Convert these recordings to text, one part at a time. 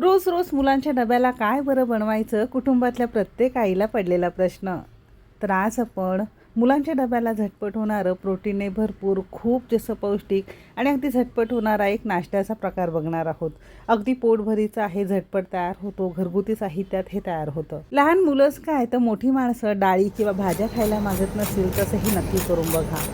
रोज रोज मुलांच्या डब्याला काय बरं बनवायचं? कुटुंबातल्या प्रत्येक आईला पडलेला प्रश्न. तर आज आपण मुलांच्या डब्याला झटपट होणारं प्रोटीनने भरपूर खूप जसं पौष्टिक आणि अगदी झटपट होणारा एक नाश्त्याचा प्रकार बघणार आहोत. अगदी पोटभरीचा आहे झटपट तयार होतो घरगुती साहित्यात हे तयार होतं. लहान मुलंच काय तर मोठी माणसं डाळी किंवा भाज्या खायला मागत नसतील तसंही नक्की करून बघा.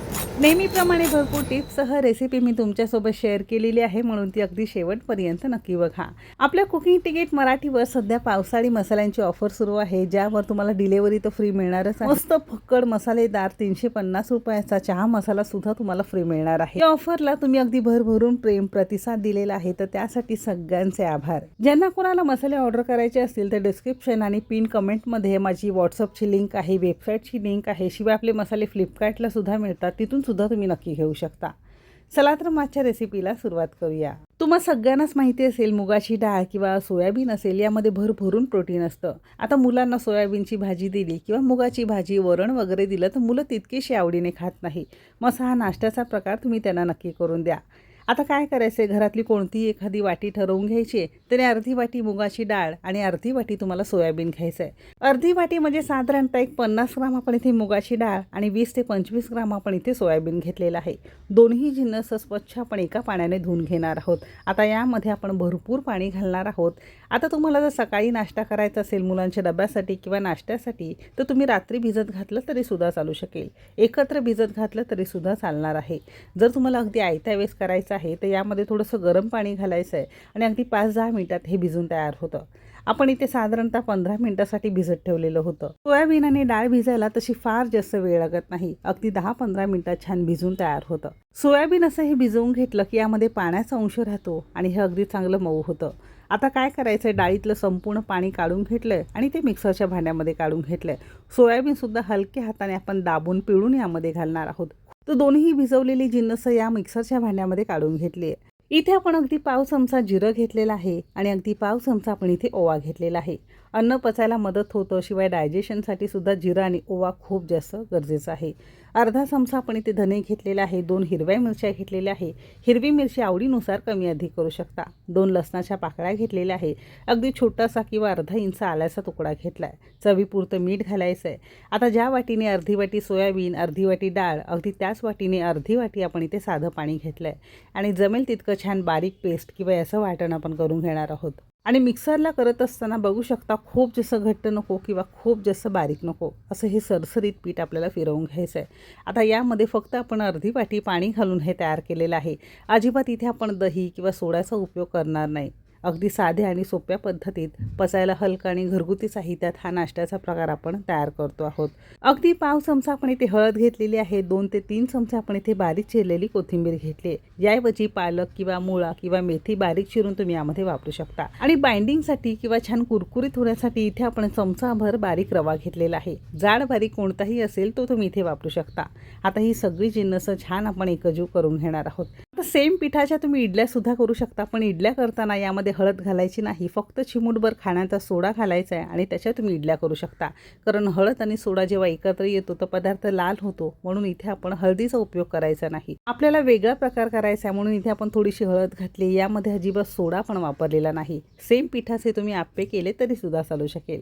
नेहमीप्रमाणे भरपूर टिप्ससह रेसिपी मी तुमच्यासोबत शेअर केलेली आहे म्हणून ती अगदी शेवटपर्यंत नक्की बघा. आपल्या कुकिंग तिकीट मराठीवर सध्या पावसाळी मसाल्यांची ऑफर सुरू आहे ज्यावर तुम्हाला डिलेवरी तर फ्री मिळणारच मस्त फक्कड मसाले मसालेदार तीनशे पन्नास रुपयाचा चहा मसाला सुद्धा तुम्हाला फ्री मिळणार आहे. या ऑफरला तुम्ही अगदी भरभरून प्रेम प्रतिसाद दिलेला आहे. तर त्यासाठी सगळ्यांचे आभार. ज्यांना कोणाला मसाले ऑर्डर करायचे असतील तर डिस्क्रिप्शन आणि पिन कमेंटमध्ये माझी व्हॉट्सअपची लिंक आहे वेबसाईटची लिंक आहे. शिवाय आपले मसाले फ्लिपकार्टला सुद्धा मिळतात. तिथून सुद्धा तुम्ही नक्की घेऊ शकता. चला तर मागच्या रेसिपीला सुरुवात करूया. तुम्हा सगळ्यांनाच माहिती असेल मुगाची डाळ किंवा सोयाबीन असेल यामध्ये भरभरून प्रोटीन असतं. आता मुलांना सोयाबीनची भाजी दिली किंवा मुगाची भाजी वरण वगैरे दिलं तर मुलं तितकीशी आवडीने खात नाही मग हा नाश्त्याचा प्रकार तुम्ही त्यांना नक्की करून द्या. आता काय करायचं आहे घरातली कोणतीही एखादी वाटी ठरवून घ्यायची आहे तरी अर्धी वाटी मुगाची डाळ आणि अर्धी वाटी तुम्हाला सोयाबीन घ्यायचं आहे अर्धी वाटी म्हणजे साधारणतः एक पन्नास ग्राम आपण इथे मुगाची डाळ आणि वीस ते पंचवीस ग्राम आपण इथे सोयाबीन घेतलेलं आहे. दोन्ही जिन्नस स्वच्छ आपण एका पाण्याने धुवून घेणार आहोत. आता यामध्ये आपण भरपूर पाणी घालणार आहोत. आता तुम्हाला जर सकाळी नाश्ता करायचा असेल मुलांच्या डब्यासाठी किंवा नाश्त्यासाठी तर तुम्ही रात्री भिजत घातलं तरीसुद्धा चालू शकेल. एकत्र भिजत घातलं तरीसुद्धा चालणार आहे. जर तुम्हाला अगदी आयत्या वेळेस करायचं आहे तर यामध्ये थोडंसं गरम पाणी घालायचं आहे आणि अगदी पाच दहा मिनिटात हे भिजून तयार होतं. आपण इथे साधारणतः पंधरा मिनिटासाठी भिजत ठेवलेलं होतं. सोयाबीन आणि डाळ भिजायला तशी फार जास्त वेळ लागत नाही. अगदी दहा पंधरा मिनिटात छान भिजून तयार होतं. सोयाबीन असं हे भिजवून घेतलं की यामध्ये पाण्याचा अंश राहतो आणि हे अगदी चांगलं मऊ होतं. आता काय करायचं आहे डाळीतलं संपूर्ण पाणी काढून घेतलं आहे आणि ते मिक्सरच्या भांड्यामध्ये काढून घेतलं आहे सोयाबीनसुद्धा हलक्या हाताने आपण दाबून पिळून यामध्ये घालणार आहोत. तर दोन्ही भिजवलेली जिन्नस या मिक्सरच्या भांड्यामध्ये काढून घेतली आहे. इथे आपण अगदी पाव चमचा जिरं घेतलेला आहे आणि अगदी पाव चमचा आपण इथे ओवा घेतलेला आहे. अन्न पचायला मदत होतं शिवाय डायजेशनसाठी सुद्धा जिरं आणि ओवा खूप जास्त गरजेचं आहे. अर्धा चमचा आपण इथे धने घेतलेला आहे दोन हिरव्या मिरच्या घेतलेल्या आहे. हिरवी मिरची आवडीनुसार कमी अधिक करू शकता. दोन लसणाच्या पाकळ्या घेतलेल्या आहे. अगदी छोटासा किंवा अर्धा इंच आल्याचा तुकडा घेतला आहे चवीपुरतं मीठ घालायचं आहे आता ज्या वाटीने अर्धी वाटी सोयाबीन अर्धी वाटी डाळ अगदी त्याच वाटीने अर्धी वाटी आपण इथे साधं पाणी घेतलं आहे आणि जमेल तितकं छान बारीक पेस्ट किंवा याचं वाटण आपण करून घेणार आहोत. आणि मिक्सरला करत असताना बघू शकता खूप जास्त घट्ट नको किंवा खूप जास्त बारीक नको असं हे सरसरीत पीठ आपल्याला फिरवून घ्यायचं आहे. आता यामध्ये फक्त आपण अर्धी वाटी पाणी घालून हे तयार केलेलं आहे. अजिबात इथे आपण दही किंवा सोड्याचा उपयोग करणार नाही. अगदी साध्या आणि सोप्या पद्धतीत पचायला हलका आणि घरगुती साहित्यात हा नाश्त्याचा प्रकार आपण तयार करतो आहोत. अगदी पाव चमचा आपण इथे हळद घेतलेली आहे. दोन ते तीन चमचे आपण इथे बारीक चिरलेली कोथिंबीर घेतली आहे. याऐवजी पालक किंवा मुळा किंवा मेथी बारीक चिरून तुम्ही यामध्ये वापरू शकता. आणि बाइंडिंगसाठी किंवा छान कुरकुरीत होण्यासाठी इथे आपण चमचाभर बारीक रवा घेतलेला आहे. जाड बारीक कोणताही असेल तो तुम्ही इथे वापरू शकता. आता ही सगळी जिन्नस छान आपण एकजीव करून घेणार आहोत. सेम पिठाच्या तुम्ही इडल्या सुद्धा करू शकता पण इडल्या करताना यामध्ये हळद घालायची नाही. फक्त चिमूटभर खाण्याचा सोडा घालायचा आहे आणि त्याच्या तुम्ही इडल्या करू शकता. कारण हळद आणि सोडा जेव्हा एकत्र येतो तर पदार्थ लाल होतो. म्हणून इथे आपण हळदीचा उपयोग करायचा नाही. आपल्याला वेगळा प्रकार करायचा आहे म्हणून इथे आपण थोडीशी हळद घातली. यामध्ये अजिबात सोडा पण वापरलेला नाही. सेम पिठाचे तुम्ही आप्पे केले तरी सुद्धा चालू शकेल.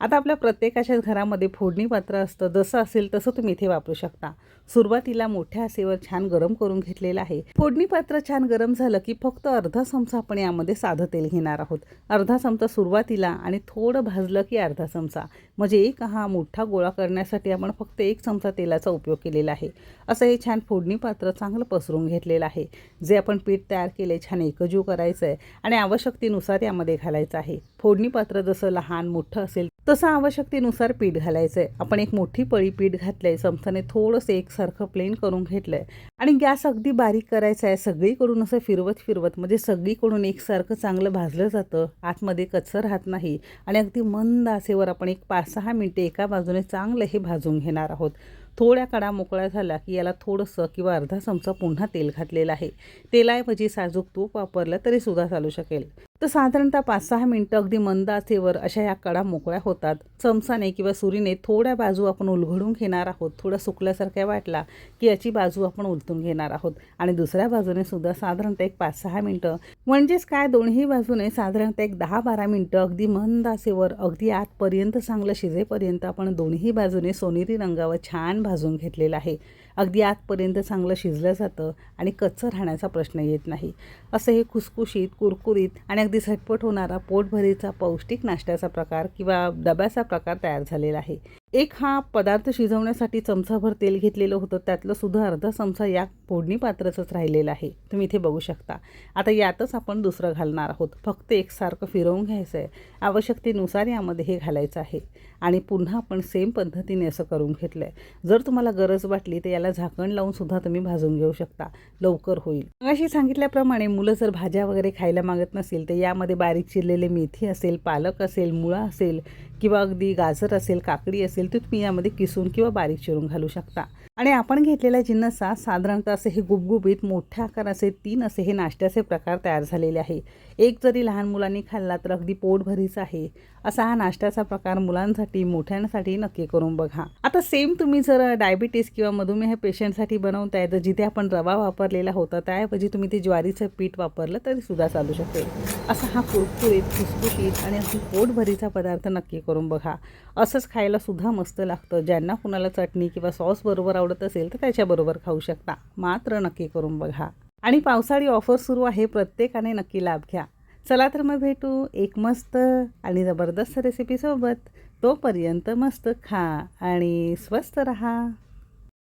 आता आपल्या प्रत्येकाच्या घरामध्ये फोडणी पात्र असतं जसं असेल तसं तुम्ही इथे वापरू शकता. सुरुवातीला मोठ्या आसेवर छान गरम करून घेतलेलं आहे. फोडणी पात्र छान गरम झालं की फक्त अर्धा चमचा आपण यामध्ये साधं तेल घेणार आहोत. अर्धा चमचा सुरुवातीला आणि थोडं भाजलं की अर्धा चमचा. म्हणजे एक हा मोठा गोळा करण्यासाठी आपण फक्त एक चमचा तेलाचा उपयोग केलेला आहे. असं हे छान फोडणी पात्र चांगलं पसरून घेतलेलं आहे. जे आपण पीठ तयार केले छान एकजीव करायचं आहे आणि आवश्यकतेनुसार यामध्ये घालायचं आहे. फोडणी पात्र जसं लहान मोठं असेल तसं आवश्यकतेनुसार पीठ घालायचं आहे आपण एक मोठी पळी पीठ घातलं आहे चमचाने थोडंसं एकसारखं प्लेन करून घेतलं आहे आणि गॅस अगदी बारीक करायचा आहे सगळीकडून असं फिरवत फिरवत म्हणजे सगळीकडून एकसारखं चांगलं भाजलं जातं आतमध्ये कच्चं राहत नाही. आणि अगदी मंद आसेवर आपण एक पाच सहा मिनटे एका बाजूने चांगलं हे भाजून घेणार आहोत. थोड्या कडा मोकळा झाला की याला थोडंसं किंवा अर्धा चमचा पुन्हा तेल घातलेलं आहे. तेलाऐवजी साजूक तूप वापरलं तरी सुद्धा चालू शकेल. तर साधारणतः पाच सहा मिनटं अगदी मंद आचेवर अशा या कडा मोकळ्या होतात. चमचाने किंवा सुरीने थोड्या बाजू आपण उलघडून घेणार आहोत. थोडं सुकल्यासारख्या वाटला की याची बाजू आपण उलटून घेणार आहोत. आणि दुसऱ्या बाजूने सुद्धा साधारणतः एक पाच सहा मिनटं. म्हणजेच काय? दोन्ही बाजूने साधारणतः एक दहा बारा मिनटं अगदी मंद आचेवर अगदी आतपर्यंत चांगलं शिजेपर्यंत आपण दोन्ही बाजूने सोनेरी रंगावर छान भाजून घेतलेलं आहे. अगदी आतपर्यंत चांगलं शिजलं जातं आणि कच्चं राहण्याचा प्रश्न येत नाही. असं हे खुसखुशीत कुरकुरीत आणि अगदी झटपट होणारा पोटभरीचा पौष्टिक नाश्त्याचा प्रकार किंवा डब्याचा प्रकार तयार झालेला आहे. एक हा पदार्थ शिजवण्यासाठी चमचाभर तेल घेतलेलं होतं. त्यातलं सुद्धा अर्धा चमचा या फोडणी पात्राचंच राहिलेलं आहे. तुम्ही इथे बघू शकता. आता यातच आपण दुसरं घालणार आहोत. फक्त एकसारखं फिरवून घ्यायचं आहे आवश्यकतेनुसार यामध्ये हे घालायचं आहे. आणि पुन्हा आपण सेम पद्धतीने असं करून घेतलं आहे जर तुम्हाला गरज वाटली तर याला झाकण लावून सुद्धा तुम्ही भाजून घेऊ शकता. लवकर होईल. अशी सांगितल्याप्रमाणे मुलं जर भाज्या वगैरे खायला मागत नसेल तर यामध्ये बारीक चिरलेले मेथी असेल पालक असेल मुळा असेल किंवा अगदी गाजर असेल काकडी असेल तर तुम्ही यामध्ये किसून किंवा बारीक चिरून घालू शकता. आणि आपण घेतलेल्या जिन्नसात साधारणतः असे हे गुबगुबीत मोठ्या आकाराचे तीन असे हे नाश्त्याचे प्रकार तयार झालेले आहे. एक जरी लहान मुलांनी खाल्ला तर अगदी पोटभरीच आहे. असा हा नाश्त्याचा प्रकार मुलांसाठी मोठ्यांसाठी नक्की करून बघा. आता सेम तुम्ही जर डायबिटीस किंवा मधुमेह पेशंटसाठी बनवताय तर जिथे आपण रवा वापरलेला होता त्याऐवजी तुम्ही ते ज्वारीचं पीठ वापरलं तरी सुद्धा चालू शकेल असा हा कुरकुरीत खुसखुशीत आणि अगदी पोटभरीचा पदार्थ नक्की करून बघा. असंच खायला सुद्धा मस्त लागतं. ज्यांना कुणाला चटणी किंवा सॉस बरोबर आवडत असेल तर त्याच्याबरोबर खाऊ शकता. मात्र नक्की करून बघा. आणि पावसाळी ऑफर सुरू आहे. प्रत्येकाने नक्की लाभ घ्या. चला तर मग भेटू एक मस्त आणि जबरदस्त रेसिपीसोबत तोपर्यंत मस्त खा आणि स्वस्त रहा.